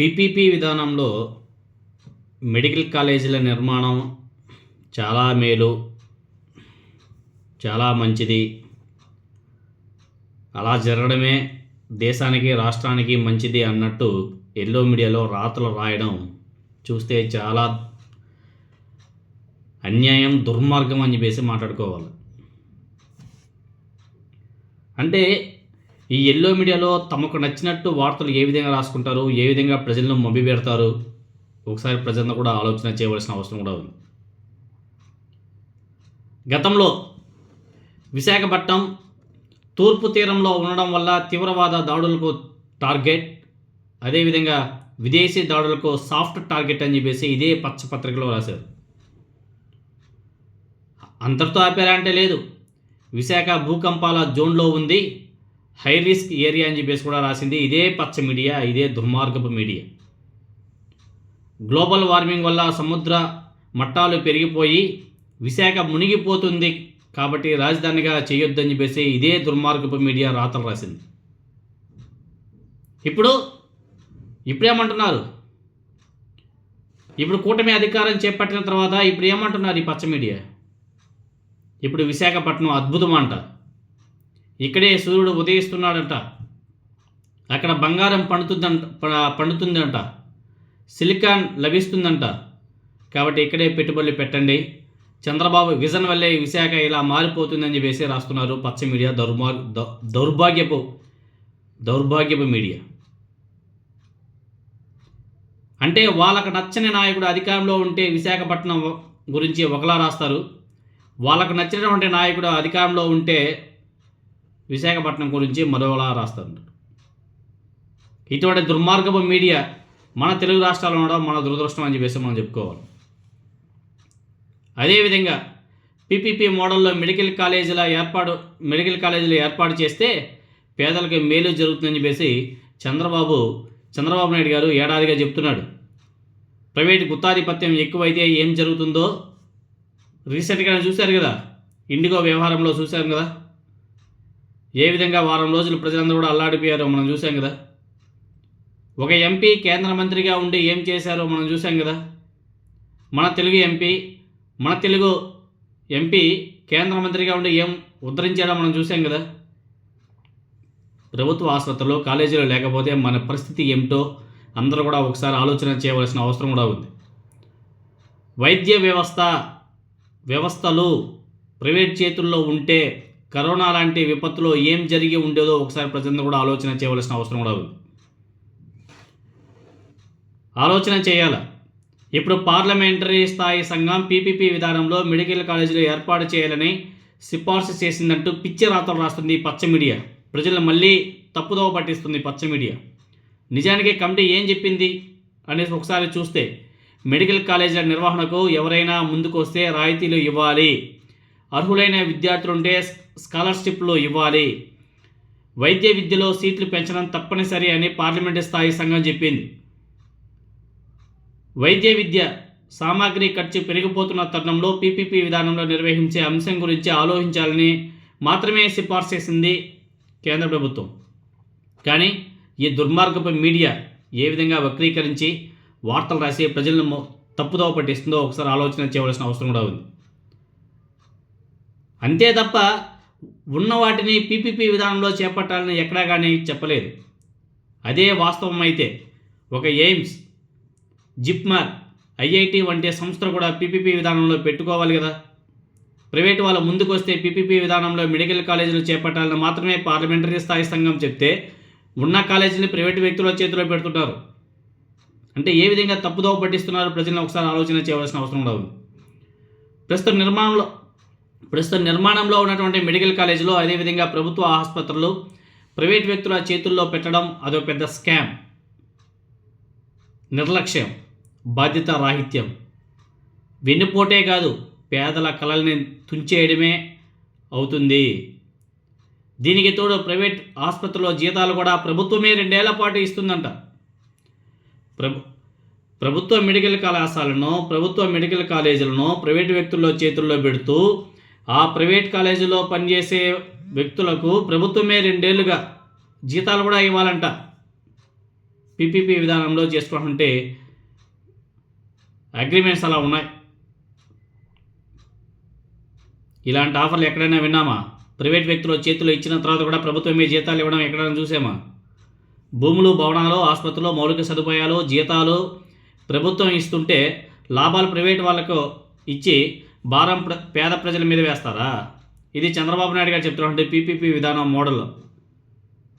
PPP విధానంలో medical కాలేజీల నిర్మాణం చాలా మేలు చాలా మంచిది. అలా జరగడమే దేశానికి రాష్ట్రానికి మంచిది అన్నట్టు ఎల్లో మీడియాలో రాతలు రాయడం చూస్తే చాలా అన్యాయం దుర్మార్గం అని చెప్పేసి మాట్లాడుకోవాలి. అంటే ఈ ఎల్లో మీడియాలో తమకు నచ్చినట్టు వార్తలు ఏ విధంగా రాసుకుంటారు ఏ విధంగా ప్రజలను మభ్య పెడతారు ఒకసారి ప్రజలను కూడా ఆలోచన చేయవలసిన అవసరం కూడా ఉంది. గతంలో విశాఖపట్నం తూర్పు తీరంలో ఉండడం వల్ల తీవ్రవాద దాడులకు టార్గెట్ అదేవిధంగా విదేశీ దాడులకు సాఫ్ట్ టార్గెట్ అని చెప్పేసి ఇదే పచ్చ పత్రికలో రాశారు. అంతటితో ఆపారా అంటే లేదు. విశాఖ భూకంపాల జోన్లో ఉంది. హై రిస్క్ ఏరియా అని చెప్పేసి కూడా రాసింది. ఇదే పచ్చ మీడియా ఇదే దుర్మార్గపు మీడియా. గ్లోబల్ వార్మింగ్ వల్ల సముద్ర మట్టాలు పెరిగిపోయి విశాఖ మునిగిపోతుంది కాబట్టి రాజధానిగా చేయొద్దని చెప్పేసి ఇదే దుర్మార్గపు మీడియా రాతలు రాసింది. ఇప్పుడు ఇప్పుడేమంటున్నారు? ఇప్పుడు కూటమి అధికారం చేపట్టిన తర్వాత ఇప్పుడు ఏమంటున్నారు ఈ పచ్చ మీడియా? ఇప్పుడు విశాఖపట్నం అద్భుతం అంటారు ఇక్కడే సూర్యుడు ఉదయిస్తున్నాడంట. అక్కడ బంగారం పండుతుందంట పండుతుందంట. సిలికాన్ లభిస్తుందంట. కాబట్టి ఇక్కడే పెట్టుబడులు పెట్టండి. చంద్రబాబు విజన్ వల్లే విశాఖ ఇలా మారిపోతుందని చెప్పేసి రాస్తున్నారు పచ్చ మీడియా దౌర్మా దౌ- దౌర్భాగ్యపు దౌర్భాగ్యపు మీడియా. అంటే వాళ్ళకు నచ్చని నాయకుడు అధికారంలో ఉంటే విశాఖపట్నం గురించి ఒకలా రాస్తారు. వాళ్ళకు నచ్చినటువంటి నాయకుడు అధికారంలో ఉంటే విశాఖపట్నం గురించి మరోలా రాస్తున్నారు ఇటువంటి దుర్మార్గపు మీడియా మన తెలుగు రాష్ట్రాల్లో ఉండడం మన దురదృష్టం అని చెప్పేసి మనం చెప్పుకోవాలి. అదేవిధంగా పీపీపీ మోడల్లో మెడికల్ కాలేజీల ఏర్పాటు మెడికల్ కాలేజీలు ఏర్పాటు చేస్తే పేదలకు మేలు జరుగుతుందని చెప్పేసి చంద్రబాబు చంద్రబాబు నాయుడు గారు ఏడాదిగా చెప్తున్నాడు. ప్రైవేట్ గుత్తాధిపత్యం ఎక్కువైతే ఏం జరుగుతుందో రీసెంట్గా చూశారు కదా. ఇండిగో వ్యవహారంలో చూశారు కదా. ఏ విధంగా వారం రోజులు ప్రజలందరూ కూడా అల్లాడిపోయారో మనం చూసాం కదా. ఒక ఎంపీ కేంద్ర మంత్రిగా ఉండి ఏం చేశారో మనం చూసాం కదా. మన తెలుగు ఎంపీ మన తెలుగు ఎంపీ కేంద్ర మంత్రిగా ఉండి ఏం ఉద్ధరించాడో మనం చూసాం కదా. ప్రభుత్వ ఆసుపత్రులు కాలేజీలు లేకపోతే మన పరిస్థితి ఏమిటో అందరూ కూడా ఒకసారి ఆలోచన చేయవలసిన అవసరం కూడా ఉంది. వైద్య వ్యవస్థ వ్యవస్థలు ప్రైవేట్ చేతుల్లో ఉంటే కరోనా లాంటి విపత్తులో ఏం జరిగి ఉండేదో ఒకసారి ప్రజలను కూడా ఆలోచన చేయవలసిన అవసరం కూడా ఉంది. ఆలోచన చేయాల. ఇప్పుడు పార్లమెంటరీ స్థాయి సంఘం పీపీపీ విధానంలో మెడికల్ కాలేజీలు ఏర్పాటు చేయాలని సిఫార్సు చేసిందంటూ పిచ్చి రాతలు రాస్తుంది పచ్చ మీడియా. ప్రజలు మళ్ళీ తప్పుదోవ పట్టిస్తుంది పచ్చ మీడియా. నిజానికి కమిటీ ఏం చెప్పింది అనేసి ఒకసారి చూస్తే మెడికల్ కాలేజీల నిర్వహణకు ఎవరైనా ముందుకు వస్తే రాయితీలు ఇవ్వాలి. అర్హులైన విద్యార్థులుంటే స్కాలర్షిప్లు ఇవ్వాలి. వైద్య విద్యలో సీట్లు పెంచడం తప్పనిసరి అని పార్లమెంటు స్థాయి సంఘం చెప్పింది. వైద్య విద్య సామాగ్రి ఖర్చు పెరిగిపోతున్న తరుణంలో పీపీపీ విధానంలో నిర్వహించే అంశం గురించి ఆలోచించాలని మాత్రమే సిఫార్సు చేసింది కేంద్ర ప్రభుత్వం. కానీ ఈ దుర్మార్గపు మీడియా ఏ విధంగా వక్రీకరించి వార్తలు రాసి ప్రజలను తప్పుదోవ పట్టిస్తుందో ఒకసారి ఆలోచన చేయవలసిన అవసరం కూడా ఉంది. అంతే తప్ప ఉన్న వాటిని పీపీపీ విధానంలో చేపట్టాలని ఎక్కడా కానీ చెప్పలేదు. అదే వాస్తవం అయితే ఒక ఎయిమ్స్ జిప్మర్ ఐఐటి వంటి సంస్థలు కూడా పీపీపీ విధానంలో పెట్టుకోవాలి కదా. ప్రైవేట్ వాళ్ళ ముందుకు వస్తే పీపీపీ విధానంలో మెడికల్ కాలేజీలు చేపట్టాలని మాత్రమే పార్లమెంటరీ స్థాయి సంఘం చెప్తే ఉన్న కాలేజీని ప్రైవేట్ వ్యక్తుల చేతిలో పెడుతుంటారు. అంటే ఏ విధంగా తప్పుదోవ పట్టిస్తున్నారు ప్రజలను ఒకసారి ఆలోచన చేయవలసిన అవసరం ఉండదు ప్రస్తుత ప్రస్తుతం నిర్మాణంలో ప్రస్తుతం నిర్మాణంలో ఉన్నటువంటి మెడికల్ కాలేజీలో అదేవిధంగా ప్రభుత్వ ఆసుపత్రులు ప్రైవేట్ వ్యక్తుల చేతుల్లో పెట్టడం అదో పెద్ద స్కామ్. నిర్లక్ష్యం బాధ్యత రాహిత్యం. వెన్నుపోటే కాదు పేదల కళల్ని తుంచేయడమే అవుతుంది. దీనికి తోడు ప్రైవేట్ ఆసుపత్రిలో జీతాలు కూడా ప్రభుత్వమే రెండేళ్ళ పాటు ఇస్తుందంట. ప్రభు ప్రభుత్వ మెడికల్ కళాశాలను ప్రభుత్వ మెడికల్ కాలేజీలను ప్రైవేట్ వ్యక్తుల చేతుల్లో పెడుతూ ఆ ప్రైవేట్ కాలేజీలో పనిచేసే వ్యక్తులకు ప్రభుత్వమే రెండేళ్ళుగా జీతాలు కూడా ఇవ్వాలంట. పీపీపీ విధానంలో చేసుకుంటుంటే అగ్రిమెంట్స్ అలా ఉన్నాయి. ఇలాంటి ఆఫర్లు ఎక్కడైనా విన్నామా? ప్రైవేట్ వ్యక్తుల చేతిలో ఇచ్చిన తర్వాత కూడా ప్రభుత్వమే జీతాలు ఇవ్వడం ఎక్కడైనా చూసామా? భూములు భవనాలు ఆసుపత్రులు మౌలిక సదుపాయాలు జీతాలు ప్రభుత్వం ఇస్తుంటే లాభాలు ప్రైవేట్ వాళ్ళకు ఇచ్చి భారం పేద ప్రజల మీద వేస్తారా? ఇది చంద్రబాబు నాయుడు గారు చెప్తున్నటువంటి పీపీపీ విధానం మోడల్.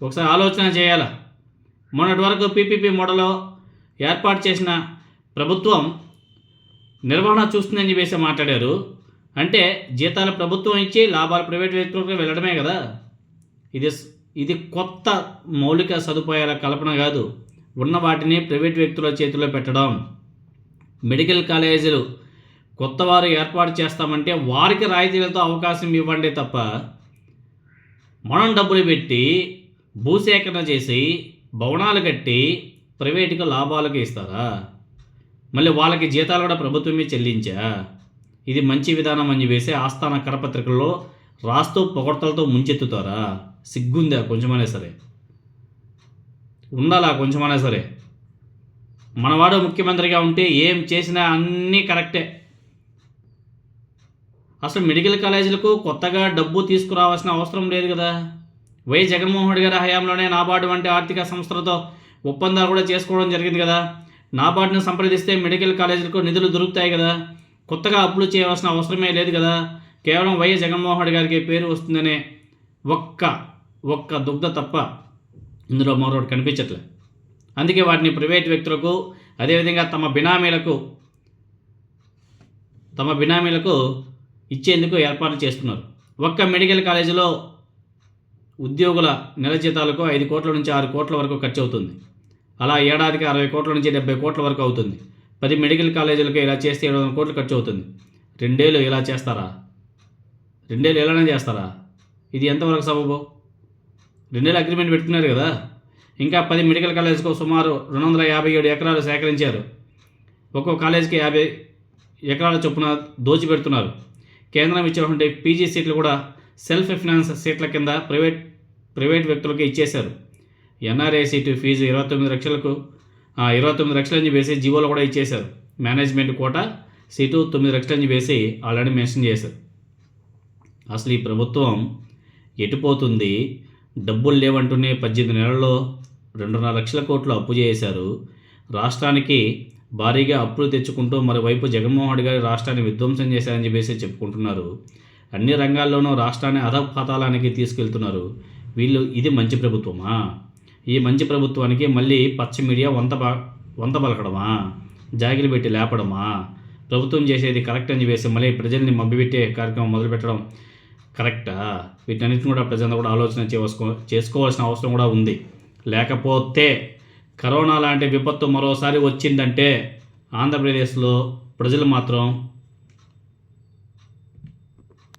ఒకసారి ఆలోచన చేయాలా? మొన్నటి వరకు పీపీపీ మోడల్ ఏర్పాటు చేసిన ప్రభుత్వం నిర్వహణ చూస్తుందని చెప్పేసి మాట్లాడారు. అంటే జీతాలు ప్రభుత్వం ఇచ్చి లాభాలు ప్రైవేట్ వ్యక్తులకు వెళ్ళడమే కదా? ఇది ఇది కొత్త మౌలిక సదుపాయాల కల్పన కాదు. ఉన్న వాటిని ప్రైవేట్ వ్యక్తుల చేతిలో పెట్టడం. మెడికల్ కాలేజీలు కొత్త వారు ఏర్పాటు చేస్తామంటే వారికి రాయితీలతో అవకాశం ఇవ్వండి తప్ప మనం డబ్బులు పెట్టి భూసేకరణ చేసి భవనాలు కట్టి ప్రైవేటుకు లాభాలకు ఇస్తారా? మళ్ళీ వాళ్ళకి జీతాలు కూడా ప్రభుత్వమే చెల్లించా? ఇది మంచి విధానం అని చెప్పేసి ఆస్థాన కరపత్రికల్లో రాస్తూ పొగడ్తలతో ముంచెత్తుతారా? సిగ్గుందా కొంచెమైనా సరే? ఉండాలా కొంచెమైనా సరే? మనవాడు ముఖ్యమంత్రిగా ఉంటే ఏం చేసినా అన్నీ కరెక్టే. అసలు మెడికల్ కాలేజీలకు కొత్తగా డబ్బు తీసుకురావాల్సిన అవసరం లేదు కదా. వై జగన్మోహన్ రెడ్డి గారి హయాంలోనే నాబార్డు వంటి ఆర్థిక సంస్థలతో ఒప్పందాలు కూడా చేసుకోవడం జరిగింది కదా. నాబార్డును సంప్రదిస్తే మెడికల్ కాలేజీలకు నిధులు దొరుకుతాయి కదా. కొత్తగా అప్పులు చేయవలసిన అవసరమే లేదు కదా. కేవలం వైఎస్ జగన్మోహన్ రెడ్డి గారికి పేరు వస్తుందనే ఒక్క ఒక్క దుగ్ధ తప్ప ఇందులో మరొకటి కనిపించట్లే. అందుకే వాటిని ప్రైవేట్ వ్యక్తులకు అదేవిధంగా తమ బినామీలకు తమ బినామీలకు ఇచ్చేందుకు ఏర్పాట్లు చేస్తున్నారు. ఒక్క మెడికల్ కాలేజీలో ఉద్యోగుల నెల జీతాలకు ఐదు కోట్ల నుంచి ఆరు కోట్ల వరకు ఖర్చు అవుతుంది అలా ఏడాదికి అరవై కోట్ల నుంచి డెబ్బై కోట్ల వరకు అవుతుంది. పది మెడికల్ కాలేజీలకు ఇలా చేస్తే ఏడు వందల కోట్లు ఖర్చు అవుతుంది రెండేళ్ళు ఇలా చేస్తారా? రెండేళ్ళు ఇలానే చేస్తారా? ఇది ఎంతవరకు సబబు? రెండేళ్ళు అగ్రిమెంట్ పెట్టుకున్నారు కదా. ఇంకా పది మెడికల్ కాలేజ్కు సుమారు రెండు వందల యాభై ఏడు ఎకరాలు సేకరించారు. ఒక్కో కాలేజీకి యాభై ఎకరాల చొప్పున దోచిపెడుతున్నారు. కేంద్రం ఇచ్చినటువంటి పీజీ సీట్లు కూడా సెల్ఫ్ ఫినాన్స్ సీట్ల కింద ప్రైవేట్ ప్రైవేట్ వ్యక్తులకు ఇచ్చేశారు. ఎన్ఆర్ఏ సీటు ఫీజు ఇరవై తొమ్మిది లక్షలకు ఇరవై తొమ్మిది లక్షలని చెప్పేసి జీవోలో కూడా ఇచ్చేశారు. మేనేజ్మెంట్ కోట సీటు తొమ్మిది లక్షలని చెప్పేసి ఆల్రెడీ మెన్షన్ చేశారు. అసలు ఈ ప్రభుత్వం ఎటుపోతుంది డబ్బులు లేవంటూనే పద్దెనిమిది నెలల్లో రెండున్నర లక్షల కోట్లు అప్పు చేశారు. రాష్ట్రానికి భారీగా అప్పులు తెచ్చుకుంటూ మరోవైపు జగన్మోహన్ రెడ్డి గారు రాష్ట్రాన్ని విధ్వంసం చేశారని చెప్పేసి చెప్పుకుంటున్నారు. అన్ని రంగాల్లోనూ రాష్ట్రాన్ని అధపాతాళానికి తీసుకెళ్తున్నారు. వీళ్ళు ఇది మంచి ప్రభుత్వమా? ఈ మంచి ప్రభుత్వానికి మళ్ళీ పచ్చ మీడియా వంత వంత పలకడమా? జాగిలు పెట్టి లేపడమా? ప్రభుత్వం చేసేది కరెక్ట్ అని చెప్పేసి మళ్ళీ ప్రజల్ని మబ్బిపెట్టే కార్యక్రమం మొదలుపెట్టడం కరెక్టా? వీటన్నిటిని కూడా ప్రజలను కూడా ఆలోచన చేసుకో చేసుకోవాల్సిన అవసరం కూడా ఉంది. లేకపోతే కరోనా లాంటి విపత్తు మరోసారి వచ్చిందంటే ఆంధ్రప్రదేశ్లో ప్రజలు మాత్రం